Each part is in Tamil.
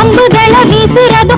అంబుదళ విసిరదు.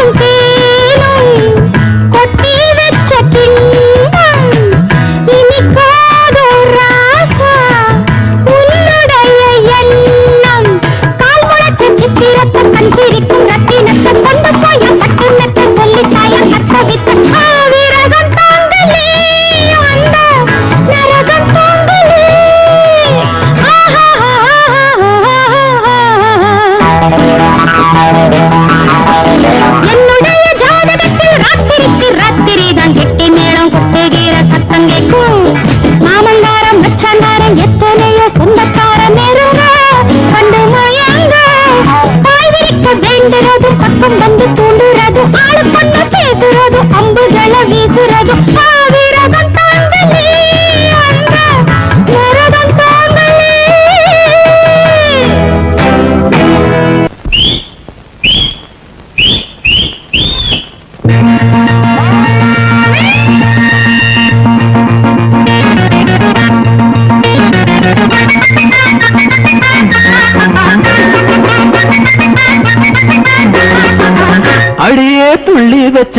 வரும்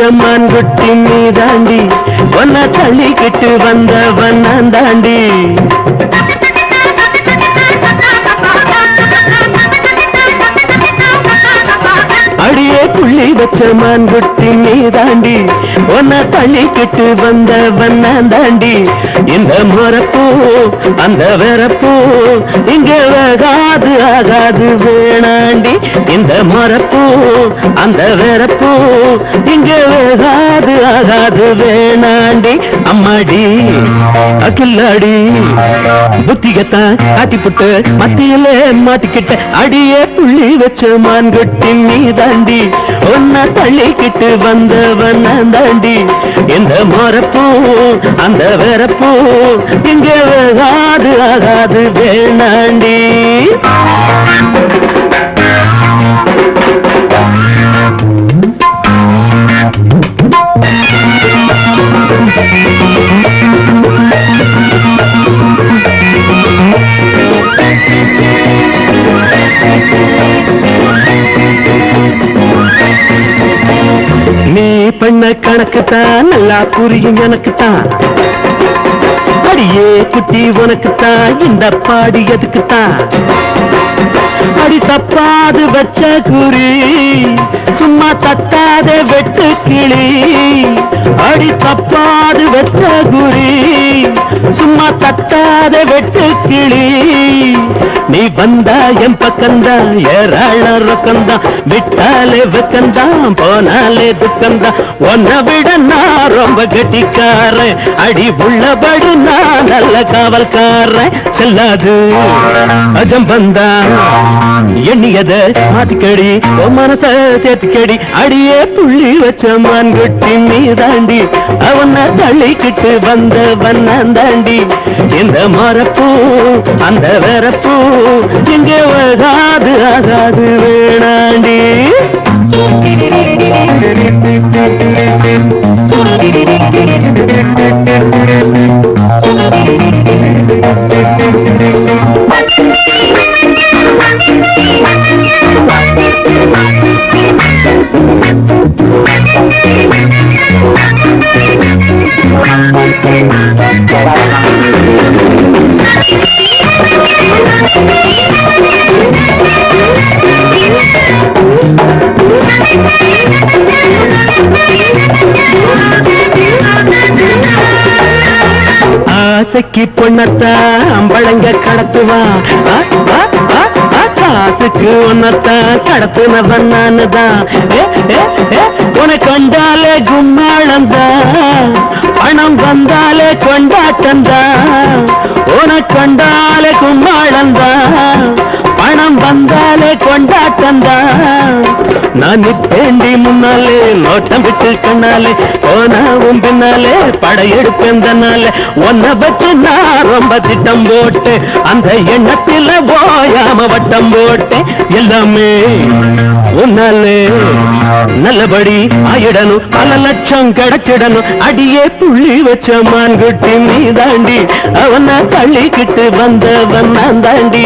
பிச்சமான் குட்டி நீதாண்டி ஒன்ன தள்ளிக்கிட்டு வந்தவன் நான் தாண்டி வச்ச மான்குட்டி நீ தாண்டி உன்னை தள்ளிக்கிட்டு வந்தவன் நான் தாண்டி. இந்த முறப்போ அந்த வெறப்போ இங்க ஆகாது ஆகாது வேணாண்டி. இந்த முறப்போ அந்த வெறப்போ இங்க ஆகாது ஆகாது வேணாண்டி. அம்மாடி அகில்லாடி புத்திகத்தான் காட்டிப்புட்டு மத்தியில மாட்டிக்கிட்ட அடியே புள்ளி வச்ச மான்குட்டி நீ தாண்டி ஒன்னு ஒன்ன தள்ளிக்கிட்டு வந்தவன் தாண்டி எந்த மரப்போ அந்த வரப்போ எங்க ஆகாது ஆகாது வேணாண்டி. உனக்குத்தான் நல்லா புரியும் எனக்குத்தான். அடியே குட்டி உனக்குத்தான் இந்த பாடி எதுக்குத்தான்? அடி தப்பாது வச்ச குறி சும்மா தட்டாத வெட்டு கிளி. அடி தப்பாது வச்ச குறி சும்மா தட்டாத வெட்டு கிளி. நீ வந்தா என் பக்கந்தா ஏராள ரொக்கந்தா விட்டாலே வெக்கம்தான் போனாலே துக்கந்தா. உன்னை விட நான் ரொம்ப கெட்டிக்காரன் அடி உள்ளபடி நான் நல்ல காவல்காரன். செல்லாது அஜம் வந்தா எண்ணியத மாத்திக்கடி மனச தேத்திக்கடி. அடியே புள்ளி வச்ச மான் குட்டி நீ தாண்டி அவனை தள்ளிக்கிட்டு வந்த வண்ணான் தாண்டி இந்த மரப்பூ அந்த வரப்பூ இங்க வராது ஆகாது வேணாண்டி ஆசைக்கு பொண்ணத்தான் அம்பளங்க கடத்துவான் ஆ, ஆ, காசுக்கு ஒன்னத்தான் கடத்துனவன் நானுதான். உனக்கு வந்தாலே கும்மாளந்தான் பணம் வந்தாலே கொண்டாட்டந்தா உனக்கு கண்டாலே கும்மாளந்தான் பணம் வந்தாலே கொண்டாட்டந்தா நான் நிப்பேண்டி முன்னாலே நோட்டம் விட்டு கண்ணாலே போனாவும் பின்னாலே படையெடுப்பேன் தன்னாலே. உன்னை வச்சு நான் ரொம்ப திட்டம் போட்டு அந்த எண்ணத்தில போயாம வட்டம் போட்டேன் எல்லாமே உன்னாலே. நல்லபடி ஆயிடணும். பல லட்சம் கிடைச்சிடணும். அடியே புள்ளி வச்ச மான்குட்டி நீ தாண்டி அவனை தள்ளிக்கிட்டு வந்தவன் நான் தாண்டி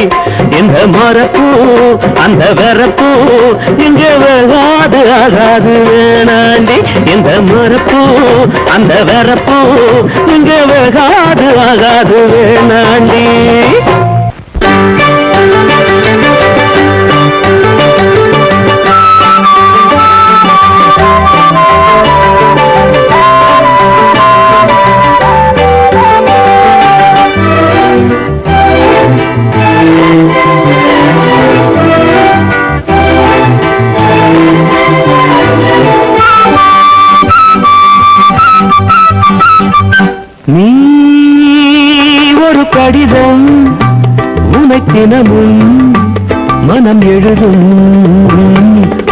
இந்த மரப்பும் அந்த வரப்பும் இங்க வராது ஆகாது வேணாண்டி. இந்த மரப்பும் அந்த வரப்பும் இங்க வராது ஆகாது வேணாண்டி. மனம்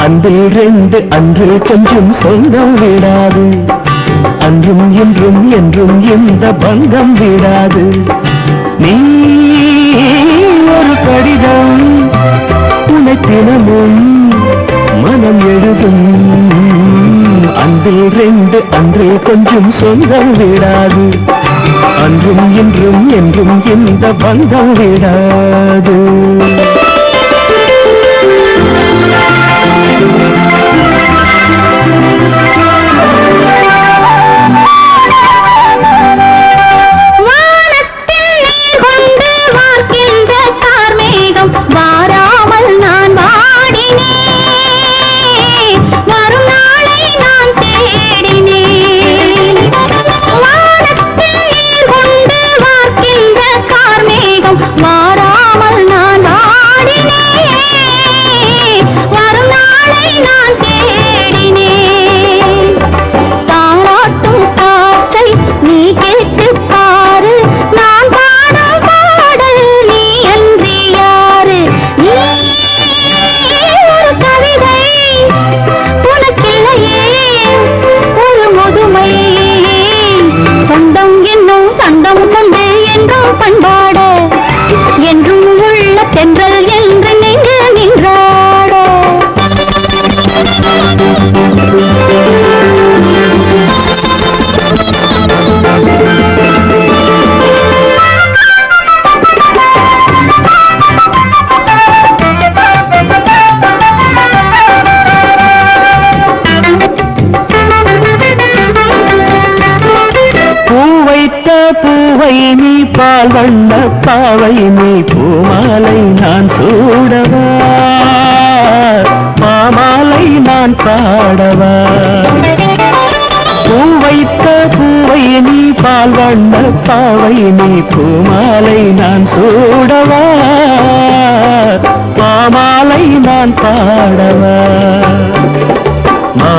அன்பில் ரெண்டு அன்றில் கொஞ்சம் சொந்தம் விடாது. அன்றும் என்றும் என்றும் எந்த பங்கம் விடாது. நீ ஒரு கடிதம் உனக்கினமும் மனம் எழுதும் அன்பில் ரெண்டு அன்றில் கொஞ்சம் சொந்தம் விடாது. அன்றும் என்றும் என்றும் எந்த பந்தம் விடாது. பால் வண்ண பாவை நீ பூமாலை நான் சூடவா? மாமாலை நான் பாடவா? பூ வைத்த பூவை நீ பால் வண்ண பாவை நீ பூமாலை நான் சூடவா? மாமாலை நான் பாடவா?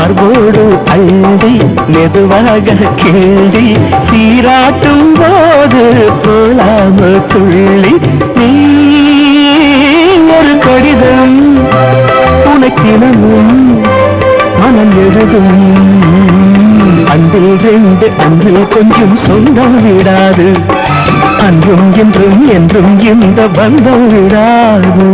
மார்போடு அள்ளி மெதுவாக கிள்ளி சீராட்டும் போது போலாம துள்ளி நீ ஒரு கடிதம் உனக்கினமும் மனம் எழுதும். அன்பில் ரெண்டு அன்பில் கொஞ்சம் சொந்தம் விடாது. அன்றும் என்றும் என்றும் இந்த பந்தம் விடாது.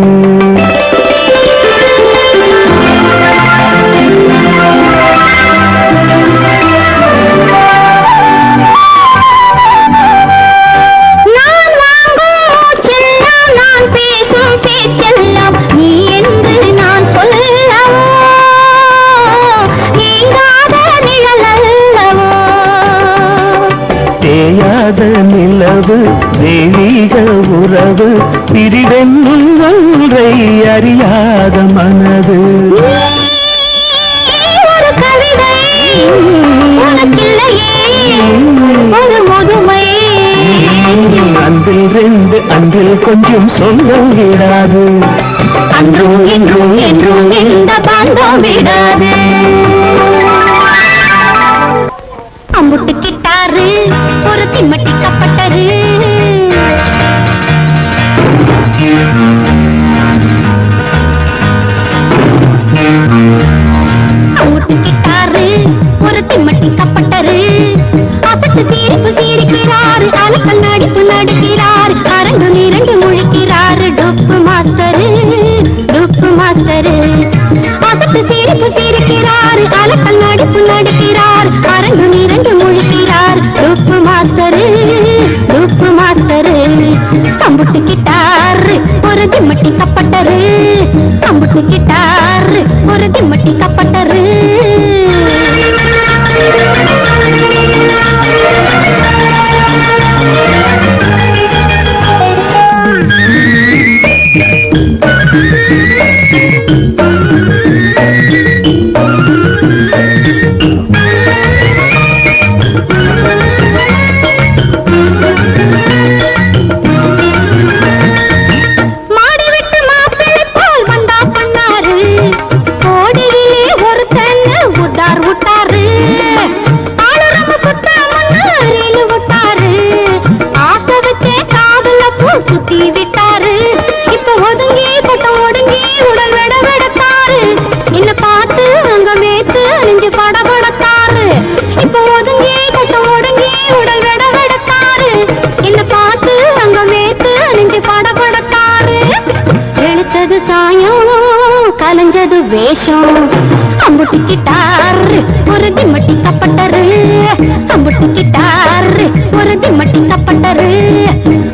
நிலவு தெய்வீக உறவு பிரிவென்னும் ஒன்றை அறியாத மனது. அன்றில் ரெண்டு அன்றில் கொஞ்சம் சொல்ல விடாது. அன்றும் இன்றும் என்றும் இந்த பந்தம் விடாது. அம்புட்டு கிட்டாரு ஒரு திம்மட்டி கப்பட்டரு அம்புட்டு கிட்டாரு ஒரு திம்மட்டி கப்பட்டரு அசட்டு சீரிப்பு சீரிக்கிறாரு அலக்கல் நடிப்பு நடிக்கிறாரு அரங்கு நிரண்டு முழிக்கிறாரு டொப்பு மாஸ்டரு டொப்பு மாஸ்டரு. அசத்து சீரிப்பு சீரிக்கிறாரு அலக்கல் நடிப்பு நடிக்கிறார் அரங்கு நிரண்டு கம்புட்டு கிட்டாரு ஒரு திம்மட்டி கப்பட்டரு. கம்புட்டு கிட்டாரு ஒரு திம்மட்டி கப்பட்டரு. வேஷம். அம்புட்டி கிட்டார் ஒரு திம்மட்டி கப்பட்டரு. அம்புட்டி கிட்டார் ஒரு திம்மட்டி கப்பட்டரு.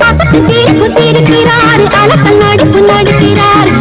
பசத்து சீருக்கு சீருக்கிறார் அலக்கல் நடிப்பு நடிக்கிறார்.